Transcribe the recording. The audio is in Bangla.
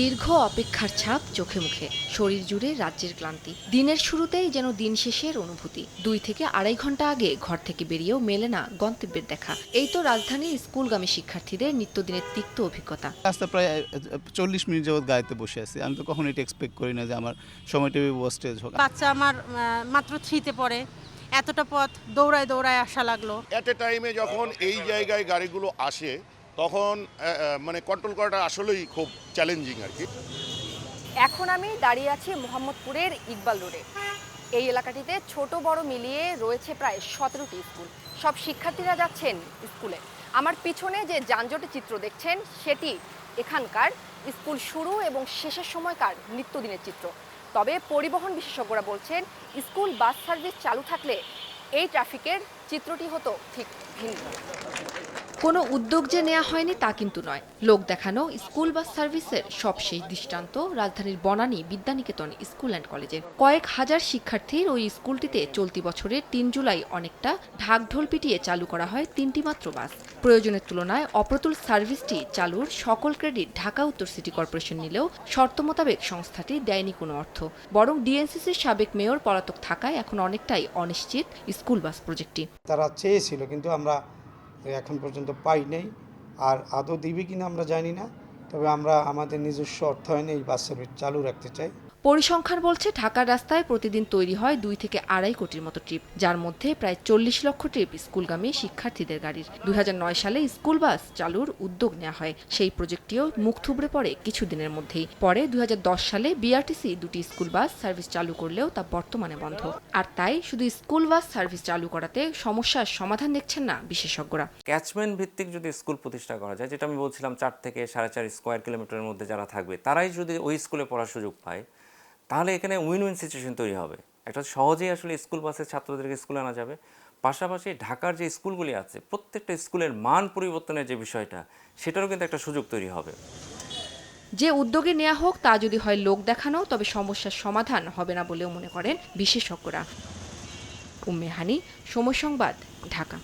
দীর্ঘ অপেক্ষার ছাপ চোখে মুখে। শরীর জুড়ে রাজ্যের ক্লান্তি। দিনের শুরুতেই যেন দিন শেষের অনুভূতি। দুই থেকে আড়াই ঘণ্টা আগে ঘর থেকে বেরিয়েও মেলে না গন্তব্যের দেখা। এই তো রাজধানীর স্কুলগামী শিক্ষার্থীদের নিত্যদিনের তিক্ত অভিজ্ঞতা। রাস্তা প্রায় চল্লিশ মিনিট যাবৎ গাড়িতে বসে আছি। আমি তো কখনো এটা এক্সপেক্ট করি না যে আমার সময়টা ওয়েস্টেজ হোক। বাচ্চা আমার মাত্র থ্রিতে পড়ে। এতটা পথ দৌড়ায় দৌড়ায় আসা লাগল। অ্যাট এ টাইমে যখন এই জায়গায় গাড়িগুলো আসে তখন মানে কন্ট্রোল করাটা আসলেই খুব চ্যালেঞ্জিং আর কি। এখন আমি দাঁড়িয়ে আছি মোহাম্মদপুরের ইকবাল রোডে। এই এলাকাটিতে ছোট বড় মিলিয়ে রয়েছে প্রায় সতেরোটি স্কুল। সব শিক্ষার্থীরা যাচ্ছেন স্কুলে। আমার পিছনে যে যানজটের চিত্র দেখছেন, সেটি এখানকার স্কুল শুরু এবং শেষের সময়কার নিত্যদিনের চিত্র। তবে পরিবহন বিশেষজ্ঞরা বলছেন, স্কুল বাস সার্ভিস চালু থাকলে এই ট্রাফিকের চিত্রটি হতো ঠিক ভিন্ন। কোনো উদ্যোগ যে নেওয়া হয়নি তা কিন্তু নয়। লোক দেখানো, স্কুল বাস সার্ভিসের সব শেষ দৃষ্টান্ত রাজধানীর বনানী বিদ্যানিকেতন স্কুল অ্যান্ড কলেজে কয়েক হাজার শিক্ষার্থীর ওই স্কুলটিতে চলতি বছরের তিন জুলাই অনেকটা ঢাকঢোল পিটিয়ে চালু করা হয় তিনটি মাত্র বাস। প্রয়োজনের তুলনায় অপ্রতুল সার্ভিসটি চালুর সকল ক্রেডিট ঢাকা উত্তর সিটি কর্পোরেশন নিলেও শর্ত মোতাবেক সংস্থাটি দেয়নি কোনো অর্থ। বরং ডিএনসিসির সাবেক মেয়র পলাতক থাকায় এখন অনেকটাই অনিশ্চিত স্কুল বাস প্রজেক্টটি। তারা চেয়েছিল, কিন্তু আমরা এখন পর্যন্ত পাই নাই। আর আদৌ দিবে কিনা আমরা জানি না। তবে আমরা আমাদের নিজস্ব অর্থায়নে এই বাস সার্ভিস চালু রাখতে চাই। পরিসংখ্যান বলছে ঢাকার রাস্তায় প্রতিদিন তৈরি হয় দুই থেকে আড়াই কোটির মতো ট্রিপ, যার মধ্যে প্রায় চল্লিশ লক্ষ ট্রিপ স্কুলগামী শিক্ষার্থীদের গাড়ির। দুই সালে স্কুল বাস চালুর উদ্যোগ নেওয়া হয়। সেই প্রজেক্টটিও মুখ থুবড়ে পড়ে কিছুদিনের মধ্যেই। পরে দুই হাজার দশ সালে বিআরটিসি দুটি স্কুল বাস সার্ভিস চালু করলেও তা বর্তমানে বন্ধ। আর তাই শুধু স্কুল বাস সার্ভিস চালু করাতে সমস্যার সমাধান দেখছেন না বিশেষজ্ঞরা। ক্যাচমেন্ট ভিত্তিক যদি স্কুল প্রতিষ্ঠা করা যায়, যেটা আমি বলছিলাম চার থেকে সাড়ে চার স্কোয়ার কিলোমিটারের মধ্যে যারা থাকবে, তারাই যদি ওই স্কুলে পড়ার সুযোগ পায় তাহলে এখানে উইন উইন সিচুয়েশন তৈরি হবে। একটা সহজেই আসলে স্কুল বাসের ছাত্রদেরকে স্কুলে আনা যাবে। পাশাপাশি ঢাকার যে স্কুলগুলি আছে, প্রত্যেকটা স্কুলের মান পরিবর্তনের যে বিষয়টা, সেটারও কিন্তু একটা সুযোগ তৈরি হবে। যে উদ্যোগে নেওয়া হোক, তা যদি হয় লোক দেখানো, তবে সমস্যার সমাধান হবে না বলেও মনে করেন বিশেষজ্ঞরা। উম্মেহানি সময় সংবাদ, ঢাকা।